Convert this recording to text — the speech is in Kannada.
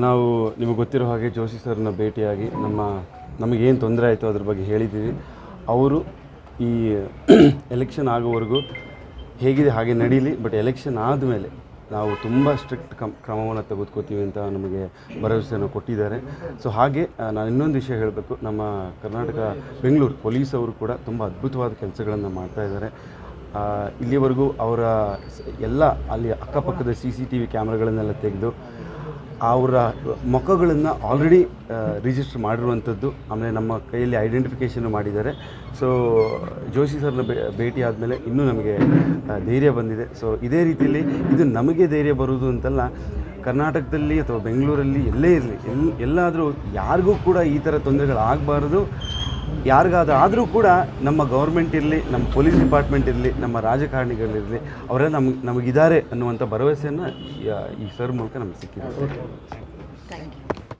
ನಾವು ನಿಮಗೆ ಗೊತ್ತಿರೋ ಹಾಗೆ ಜೋಶಿ ಸರ್ನ ಭೇಟಿಯಾಗಿ ನಮ್ಮ ನಮಗೇನು ತೊಂದರೆ ಆಯಿತು ಅದ್ರ ಬಗ್ಗೆ ಹೇಳಿದ್ದೀವಿ. ಅವರು ಈ ಎಲೆಕ್ಷನ್ ಆಗೋವರೆಗೂ ಹೇಗಿದೆ ಹಾಗೆ ನಡೀಲಿ ಬಟ್ ಎಲೆಕ್ಷನ್ ಆದಮೇಲೆ ನಾವು ತುಂಬ ಸ್ಟ್ರಿಕ್ಟ್ ಕಮ್ ಕ್ರಮವನ್ನು ತೆಗೆದುಕೋತೀವಿ ಅಂತ ನಮಗೆ ಭರವಸೆಯನ್ನು ಕೊಟ್ಟಿದ್ದಾರೆ. ಸೊ ಹಾಗೆ ನಾನು ಇನ್ನೊಂದು ವಿಷಯ ಹೇಳಬೇಕು. ನಮ್ಮ ಕರ್ನಾಟಕ ಬೆಂಗಳೂರು ಪೊಲೀಸ್ ಅವರು ಕೂಡ ತುಂಬ ಅದ್ಭುತವಾದ ಕೆಲಸಗಳನ್ನು ಮಾಡ್ತಾ ಇದ್ದಾರೆ. ಆ, ಇಲ್ಲಿವರೆಗೂ ಅವರ ಎಲ್ಲ ಅಲ್ಲಿ ಅಕ್ಕಪಕ್ಕದ ಸಿ ಸಿ ಟಿ ವಿ ಕ್ಯಾಮ್ರಾಗಳನ್ನೆಲ್ಲ ತೆಗೆದು ಅವರ ಮುಖಗಳನ್ನು ಆಲ್ರೆಡಿ ರಿಜಿಸ್ಟರ್ ಮಾಡಿರುವಂಥದ್ದು. ಆಮೇಲೆ ನಮ್ಮ ಕೈಯಲ್ಲಿ ಐಡೆಂಟಿಫಿಕೇಷನ್ ಮಾಡಿದ್ದಾರೆ. ಸೊ ಜೋಶಿ ಸರ್ನ ಭೇಟಿ ಆದಮೇಲೆ ಇನ್ನೂ ನಮಗೆ ಧೈರ್ಯ ಬಂದಿದೆ. ಸೊ ಇದೇ ರೀತಿಯಲ್ಲಿ ಇದು ನಮಗೆ ಧೈರ್ಯ ಬರುವುದು ಅಂತಲ್ಲ, ಕರ್ನಾಟಕದಲ್ಲಿ ಅಥವಾ ಬೆಂಗಳೂರಲ್ಲಿ ಎಲ್ಲೇ ಇರಲಿ ಎಲ್ಲಿ ಎಲ್ಲಾದರೂ ಯಾರಿಗೂ ಕೂಡ ಈ ಥರ ತೊಂದರೆಗಳಾಗಬಾರ್ದು. ಯಾರಿಗಾದ್ರೂ ಆದರೂ ಕೂಡ ನಮ್ಮ ಗೌರ್ಮೆಂಟ್ ಇರಲಿ, ನಮ್ಮ ಪೊಲೀಸ್ ಡಿಪಾರ್ಟ್ಮೆಂಟ್ ಇರಲಿ, ನಮ್ಮ ರಾಜಕಾರಣಿಗಳಿರಲಿ, ಅವರೇ ನಮ್ಗೆ ನಮಗಿದ್ದಾರೆ ಅನ್ನುವಂಥ ಭರವಸೆಯನ್ನು ಈ- ಸರ್ ಮೂಲಕ ನಮ್ಗೆ ಸಿಕ್ಕಿದೆ.